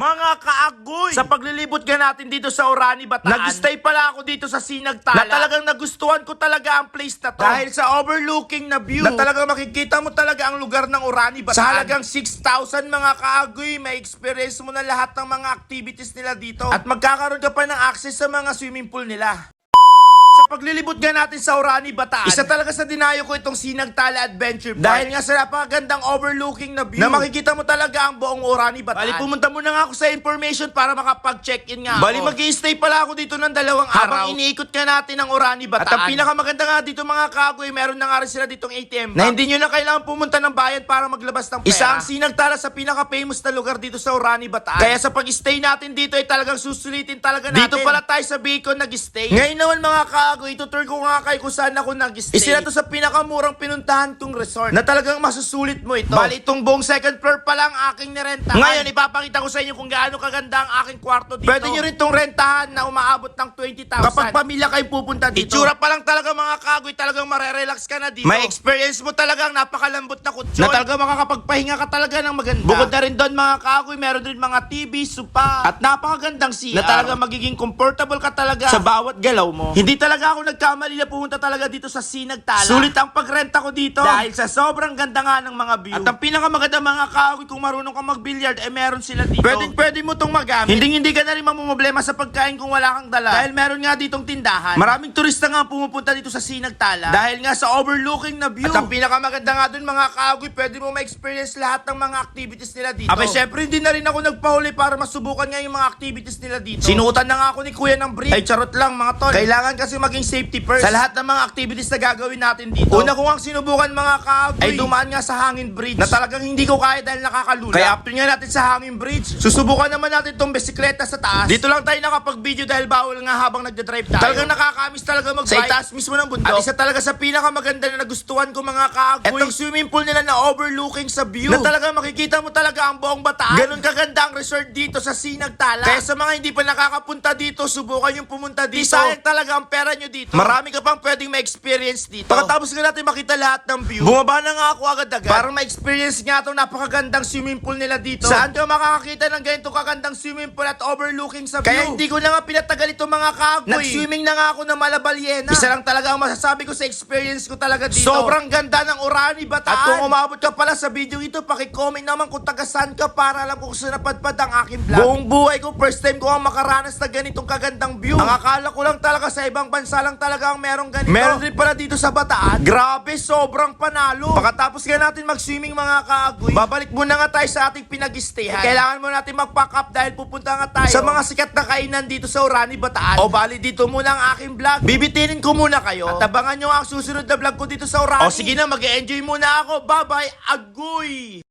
Mga kaagoy! Sa paglilibot nga natin dito sa Orani, Bataan, nag-stay pala ako dito sa Sinagtala na talagang nagustuhan ko talaga ang place na to. Dahil sa overlooking na view, na talagang makikita mo talaga ang lugar ng Orani, Bataan. Sa halagang 6,000 mga kaagoy, may experience mo na lahat ng mga activities nila dito. At magkakaroon ka pa ng access sa mga swimming pool nila. Paglilibot nga natin sa Orani, Bataan, isa talaga sa dinayo ko itong Sinagtala Adventure Park. Dahil nga sa napakagandang overlooking na view, na makikita mo talaga ang buong Orani, Bataan. Bali, pumunta muna nga ako sa information para makapag-check-in nga Bali, mag stay pala ako dito ng dalawang araw. Habang iniikot nga natin ang Orani, Bataan. At ang pinakamaganda nga dito mga kagoy, meron na nga rin sila ditong ATM. Na hindi nyo na kailangan pumunta ng bayan para maglabas ng pera. Isa ang Sinagtala sa pinaka-famous na lugar dito sa Orani, Bataan. Kaya sa pag-stay natin dito ay talagang susulitin talaga natin. Dito pala tayo sa Bacon nag-stay. Ngayon naman mga kago, itutur ko nga kay kung saan ako nag-stay. Isa na to sa pinakamurang pinuntahan kong resort na talagang masusulit mo ito. Bali, itong buong second floor pa lang aking nirenta. Ngayon, ipapakita ko sa inyo kung gaano kaganda ang aking kwarto dito. Pwede nyo rin itong rentahan na umaabot ng 20,000. Kapag pamilya kayo pupunta dito. Itsura pa lang talaga mga kagoy, talagang marerelax ka na dito. May experience mo talagang napakalambot na kutsyon. Na talagang makakapagpahinga ka talaga ng maganda. Bukod na rin doon mga kagoy, meron din mga TV, sopa, at napakagandang CR. Na talagang magiging comfortable ka talaga sa bawat galaw mo. Hindi talaga ako nagkamali na pumunta talaga dito sa Sinagtala. Sulit ang pagrenta ko dito. Dahil sa sobrang ganda nga ng mga view. At ang pinakamaganda mga kagoy, kung marunong ka mag-billiard, eh meron sila dito. Pwede, pwede mo tong magamit. Hindi hindi ka na rin mamumblema sa pagkain kung wala kang dala. Dahil meron nga ditong tindahan. Maraming turista nga pumupunta dito sa Sinagtala. Dahil nga sa overlooking na view. At ang pinakamaganda nga dun mga kagoy, pwede mo ma-experience lahat ng mga activities nila dito. Abay, syempre hindi na rin ako nagpahuli para masubukan nga yung mga activities nila dito. Sinuotan na nga ako ni kuya ng brief. Ay, charot lang mga tol. Kailangan kasi maging safety first. Sa lahat ng mga activities na gagawin natin dito. Una ko ang sinubukan mga kagoy. Ay, dumaan nga sa hangin bridge. Na talagang hindi ko kaya dahil nakakalula. Kaya after nga natin sa hangin bridge, susubukan naman natin tong bisikleta sa taas. Dito lang tayo nakapag-video dahil bawal nga habang nagdadrive tayo. Talagang nakakamiss talaga mag-bike. Sa itaas mismo ng bundok. At isa talaga sa pinakamaganda na nagustuhan ko mga kagoy. Etong swimming pool nila na overlooking sa view. Na talaga makikita mo talaga ang buong bataan. Ganun kaganda ang resort dito sa Sinagtala. Kaya sa mga hindi pa nakakapunta dito, subukan yung pumunta dito. Di sayang talaga ang pera nyo dito. Marami ka pang pwedeng ma-experience dito. Pagkatapos nga natin makita lahat ng view, bumaba na nga ako agad-agad. Para ma-experience nga itong napakagandang swimming pool nila dito. Saan ka makakakita ng ganitong kagandang swimming pool at overlooking sa view? Kaya hindi ko na nga pinatagal ito mga kagoy. Nag-swimming na nga ako ng Malabalyena. Isa lang talaga ang masasabi ko sa experience ko talaga dito. Sobrang ganda ng Orani Bataan. At kung umabot ka pala sa video ito, pakicomment naman kung taga saan ka para alam ko kung saan napadpad ang aking vlog. Buong buhay ko, first time ko ang makaranas na ganitong kagandang view. Ang akala ko lang talaga sa ibang bansa lang talaga ang merong ganito. Meron din pala dito sa Bataan. Grabe, sobrang panalo. Pagkatapos nga natin mag-swimming mga kaagoy, babalik muna nga tayo sa ating pinag-stayhan. Kailangan mo natin mag-pack up dahil pupunta nga tayo sa mga sikat na kainan dito sa Orani, Bataan. O bali dito muna ang aking vlog. Bibitinin ko muna kayo. At abangan nyo ang susunod na vlog ko dito sa Orani. O sige na, mag-enjoy muna ako. Bye-bye. Agoy!